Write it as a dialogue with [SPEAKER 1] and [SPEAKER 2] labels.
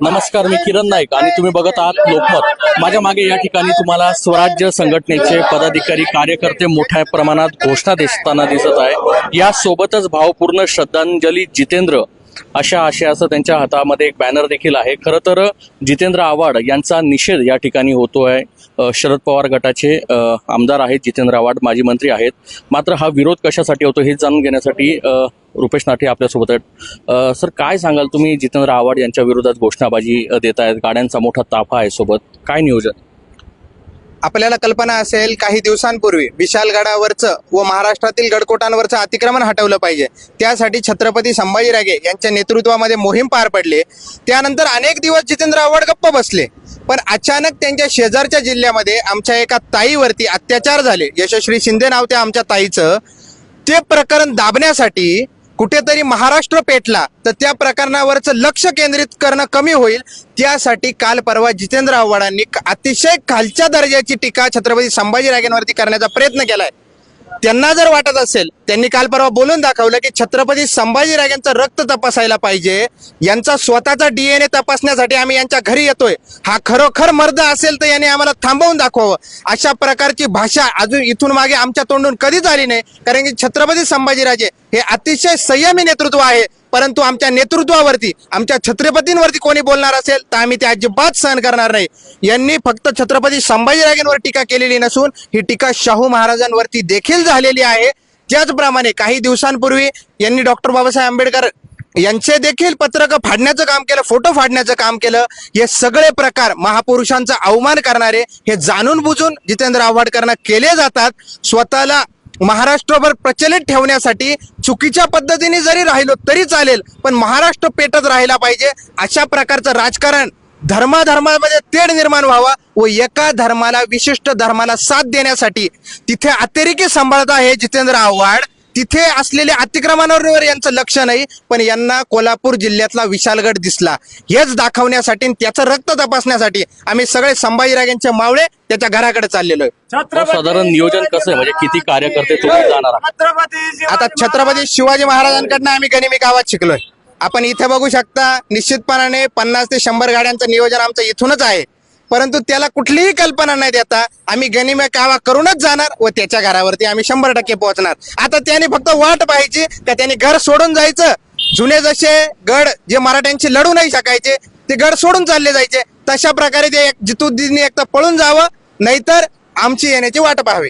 [SPEAKER 1] नमस्कार मी किरण नाईक आणि तुम्ही बघत आहात लोकमत. माझ्या मागे या ठिकाणी तुम्हाला स्वराज्य संघटनेचे पदाधिकारी कार्यकर्ते मोठ्या प्रमाणात घोषणा देताना दिसत आहे. यासोबतच भावपूर्ण श्रद्धांजली जितेंद्र अशा आशयाचं त्यांच्या हातामध्ये एक बॅनर देखील आहे. खरं तर जितेंद्र आव्हाड यांचा निषेध या ठिकाणी होतो आहे शरद पवार गटाचे आमदार आहेत जितेंद्र आव्हाड माजी मंत्री आहेत. मात्र हा विरोध कशासाठी होतो हे जाणून घेण्यासाठी रुपेश नाठे आपल्यासोबत आहेत. सर काय सांगाल तुम्ही? जितेंद्र आव्हाड यांच्या विरोधात घोषणाबाजी देत आहेत गाड्यांचा मोठा ताफा आहे सोबत. काय नियोजन?
[SPEAKER 2] आपल्याला कल्पना असेल काही दिवसांपूर्वी विशालगडावरचं व महाराष्ट्रातील गडकोटांवरचं अतिक्रमण हटवलं पाहिजे. त्यासाठी छत्रपती संभाजीराजे यांच्या नेतृत्वामध्ये मोहीम पार पडली. त्यानंतर अनेक दिवस जितेंद्र आव्हाड गप्प बसले. पण अचानक त्यांच्या शेजारच्या जिल्ह्यामध्ये आमच्या एका ताईवरती अत्याचार झाले. यशस्वी शिंदे नाव त्या आमच्या ताईचं. ते प्रकरण दाबण्यासाठी कुठेतरी महाराष्ट्र पेटला तर त्या प्रकरणावरचं लक्ष केंद्रित करणं कमी होईल. त्यासाठी काल परवा जितेंद्र आव्हाडांनी अतिशय खालच्या दर्जाची टीका छत्रपती संभाजी रागेंवरती करण्याचा प्रयत्न केलाय. त्यांना जर वाटत असेल त्यांनी काल परवा बोलून दाखवलं की छत्रपती संभाजीराजांचं रक्त तपासायला पाहिजे यांचा स्वतःचा डीएनए तपासण्यासाठी आम्ही यांच्या घरी येतोय. हा खरोखर मर्द असेल तर यांनी आम्हाला थांबवून दाखवावं. अशा प्रकारची भाषा अजून इथून मागे आमच्या तोंडून कधीच आली नाही कारण की छत्रपती संभाजीराजे हे अतिशय संयमी नेतृत्व आहे. परंतु आमच्या नेतृत्वावरती आमच्या छत्रपतींवरती कोणी बोलणार असेल तर आम्ही ते अजिबात सहन करणार नाही. यांनी फक्त छत्रपती संभाजीराजेंवर टीका केलेली नसून ही टीका शाहू महाराजांवरती देखील झालेली आहे. त्याचप्रमाणे काही दिवसांपूर्वी यांनी डॉक्टर बाबासाहेब आंबेडकर यांचे देखील पत्रक फाडण्याचं काम केलं फोटो फाडण्याचं काम केलं. हे सगळे प्रकार महापुरुषांचा अवमान करणारे हे जाणून बुजून जितेंद्र आव्हाडकरांना केले जातात. स्वतःला महाराष्ट्रभर प्रचलित ठेवण्यासाठी चुकीच्या पद्धतीने जरी राहिलो तरी चालेल पण महाराष्ट्र पेटत राहिला पाहिजे अशा प्रकारचं राजकारण धर्माधर्मामध्ये तेढ निर्माण व्हावा व एका धर्माला विशिष्ट धर्माला साथ देण्यासाठी तिथे अतिरेकी सांभाळत आहे जितेंद्र आव्हाड. तिथे असलेल्या अतिक्रमणावर यांचं लक्ष नाही पण यांना कोल्हापूर जिल्ह्यातला विशालगड दिसला. हेच दाखवण्यासाठी त्याचं रक्त तपासण्यासाठी आम्ही सगळे संभाजीराजांचे मावळे त्याच्या घराकडे चाललेलो
[SPEAKER 1] साधारण नियोजन कसं आहे? म्हणजे किती कार्यकर्ते तुम्ही जाणार आहात?
[SPEAKER 3] छत्रपती
[SPEAKER 2] आता छत्रपती शिवाजी महाराजांकडनं आम्ही गनिमी गावात शिकलोय. आपण इथे बघू शकता निश्चितपणाने पन्नास ते शंभर गाड्यांचं नियोजन आमचं इथूनच आहे. परंतु त्याला कुठलीही कल्पना नाही देता आम्ही गनिमे कावा करूनच जाणार व त्याच्या घरावरती आम्ही शंभर टक्के पोहोचणार. आता त्याने फक्त वाट पाहायची का त्याने घर सोडून जायचं? जुने जसे गड जे मराठ्यांशी लढू नाही शकायचे ते गड सोडून चालले जायचे. तशा प्रकारे ते एक एकदा एक तर पळून जावं नाहीतर आमची येण्याची वाट पाहावी.